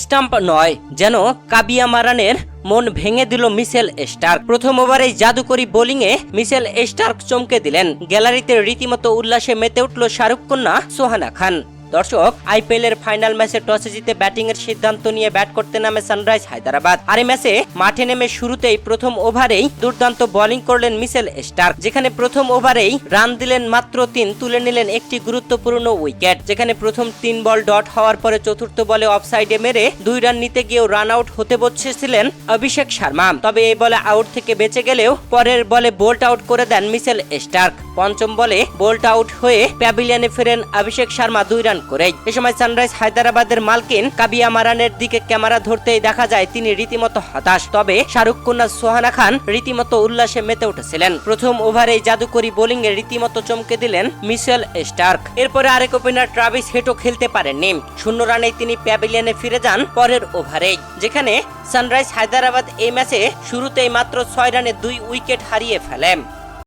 Stump নয়, যেন কাবিয়া মারানের মন ভেঙে দিল মিসেল স্টার্ক। প্রথম ওভারেই জাদুকরি বোলিংয়ে মিসেল স্টার্ক চমকে দিলেন। গ্যালারিতে রীতিমতো উল্লাসে মেতে উঠল শাহরুখ কন্যা সোহানা খান। দর্শক আইপিএল এর ফাইনাল ম্যাচে টসে জিতে ব্যাটিং এর সিদ্ধান্ত নিয়ে ব্যাট করতে নামে সানরাইজ হায়দ্রাবাদ। আর এই ম্যাচে মাঠে নেমে শুরুতেই প্রথম ওভারেই দুর্দান্ত বোলিং করলেন মিসেল স্টার্ক, যেখানে প্রথম ওভারেই রান দিলেন মাত্র তিন, তুলে নিলেন একটি গুরুত্বপূর্ণ উইকেট, যেখানে প্রথম তিন বল ডট হওয়ার পরে চতুর্থ বলে অফসাইডে মেরে দুই রান নিতে গিয়েও রান আউট হতে বসেছিলেন অভিষেক শর্মা। তবে এই বলে আউট থেকে বেঁচে গেলেও পরের বলে বোল্ট আউট করে দেন মিসেল স্টার্ক। পঞ্চম বলে বোল্ট আউট হয়ে প্যাভিলিয়নে ফেরেন অভিষেক শর্মা দুই রান করে। এ সময় সানরাইজ হায়দ্রাবাদের মালকিন কাবিয়া মারানের দিকে ক্যামেরা ধরতেই দেখা যায় তিনি রীতিমতো হতাশ। তবে শাহরুখ কন্যা সোহানা খান রীতিমতো উল্লাসে মেতে উঠেছিলেন। প্রথম ওভারে জাদুকরি বোলিং এ রীতিমতো চমকে দিলেন মিশেল স্টার্ক। এরপরে আরেক ওপেনার ট্রাভিস হেটো খেলতে পারেননি। শূন্য রানে তিনি প্যাভিলিয়নে ফিরে যান পরের ওভারে যেখানে সানরাইজ হায়দ্রাবাদ এই ম্যাচে শুরুতেই মাত্র ছয় রানে দুই উইকেট হারিয়ে ফেলেন।